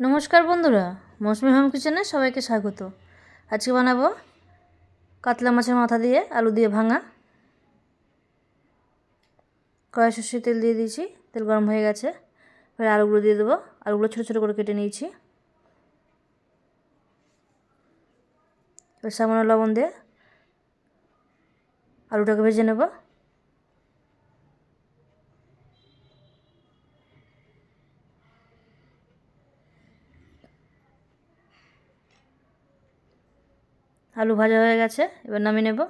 নমস্কার বন্ধুরা, মৌসুমি হোম কিচেনে সবাইকে স্বাগত। আজকে বানাবো কাতলা মাছের মাথা দিয়ে আলু দিয়ে ভাঙা। কড়াই সর্ষে তেল দিয়ে দিয়েছি, তেল গরম হয়ে গেছে। এবার আলুগুলো দিয়ে দেবো, আলুগুলো ছোটো ছোটো করে কেটে নিয়েছি। এবার সামান্য লবণ দিয়ে আলুটাকে ভেজে নেব। আলু ভাজা হয়ে গেছে, এবার নামিয়ে নেব।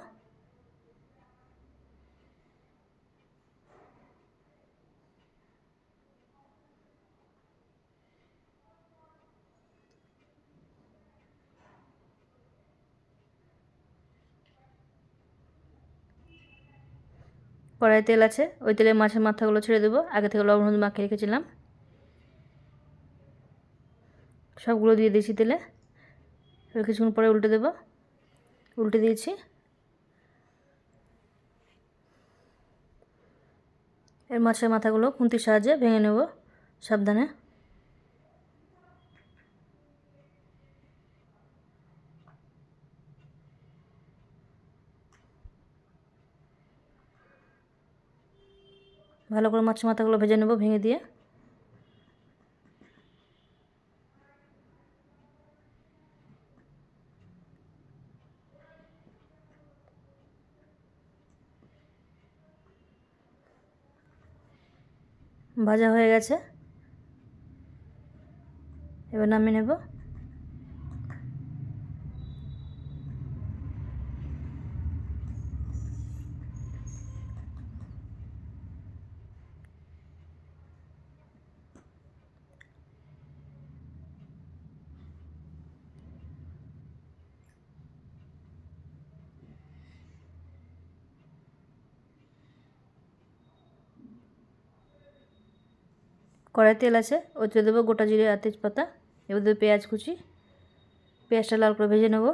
কড়াই তেল আছে, ওই তেলে মাছের মাথাগুলো ছেড়ে দেবো। আগে থেকে লবণ, হলুদ মাখিয়ে রেখেছিলাম। সবগুলো দিয়ে দিয়েছি তেলে। কিছুক্ষণ পরে উল্টে দেবো। উল্টে দিয়েছি। এর মাছের মাথাগুলো খুন্তির সাহায্যে ভেঙে নেব সাবধানে। ভালো করে মাছের মাথাগুলো ভেজে নেব, ভেঙে দিয়ে। ভাজা হয়ে গেছে। এবার নামিয়ে নেব। কড়াই তেল আছে, ওতে দেবো গোটা জিরে আর তেজপাতা, এবার দেবো পেঁয়াজ কুচি, পেঁয়াজটা লাল করে ভেজে নেব।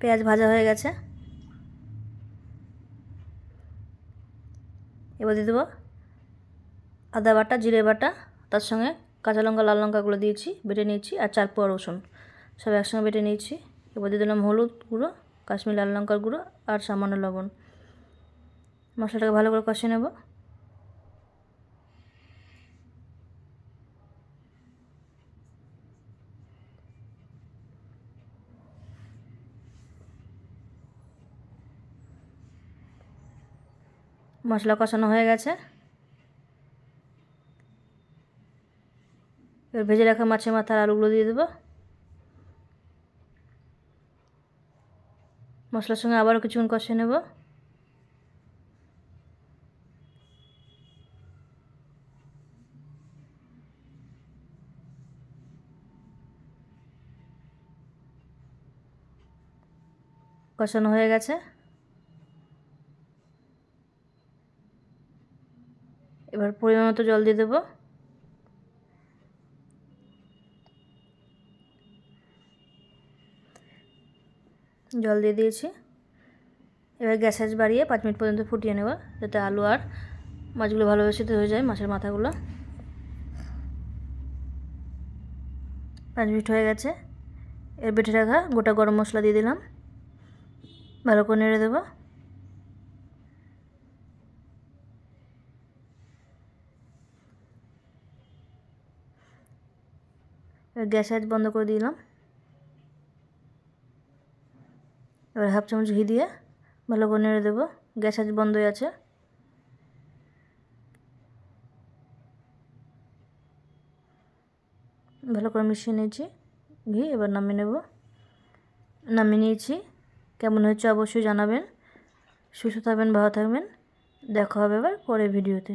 পেঁয়াজ ভাজা হয়ে গেছে। এবার দিয়ে দেবো আদা বাটা, জিরে বাটা, তার সঙ্গে কাঁচা লঙ্কা, লাল লঙ্কাগুলো দিয়েছি, বেটে নিয়েছি, আর চার পোয়া রসুন, সব একসঙ্গে বেটে নিয়েছি। এবার দিয়ে দিলাম হলুদ গুঁড়ো কাশ্মীর লাল লঙ্কার গুঁড়ো আর সামান্য লবণ। মশলাটাকে ভালো করে কষে নেব। মশলা কষানো হয়ে গেছে। এবার ভেজে রাখা মাছের মাথার আলুগুলো দিয়ে দেবো। মশলার সঙ্গে আবারও কিছুক্ষণ কষে নেব। কষানো হয়ে গেছে। এবার পরিমাণ মতো জল দিয়ে দেবো। জল দিয়ে দিয়েছি। এবার গ্যাস আঁচ বাড়িয়ে পাঁচ মিনিট পর্যন্ত ফুটিয়ে নেব যাতে আলু আর মাছগুলো ভালোভাবে সিদ্ধ হয়ে যায়, মাছের মাথাগুলো। পাঁচ মিনিট হয়ে গেছে। এর বেটে রাখা গোটা গরম মশলা দিয়ে দিলাম। ভালো করে নেড়ে দেবো। গ্যাস আঁচ বন্ধ করে দিলাম। এবার হাফ চামচ ঘি দিয়ে ভালো করে নেড়ে দেবো। গ্যাস আজ বন্ধই আছে। ভালো করে মিশিয়ে নিয়েছি ঘি, এবার নামিয়ে নেব। নামিয়ে নিয়েছি। কেমন হয়েছে অবশ্যই জানাবেন। সুস্থ থাকবেন, ভালো থাকবেন। দেখা হবে এবার পরে ভিডিওতে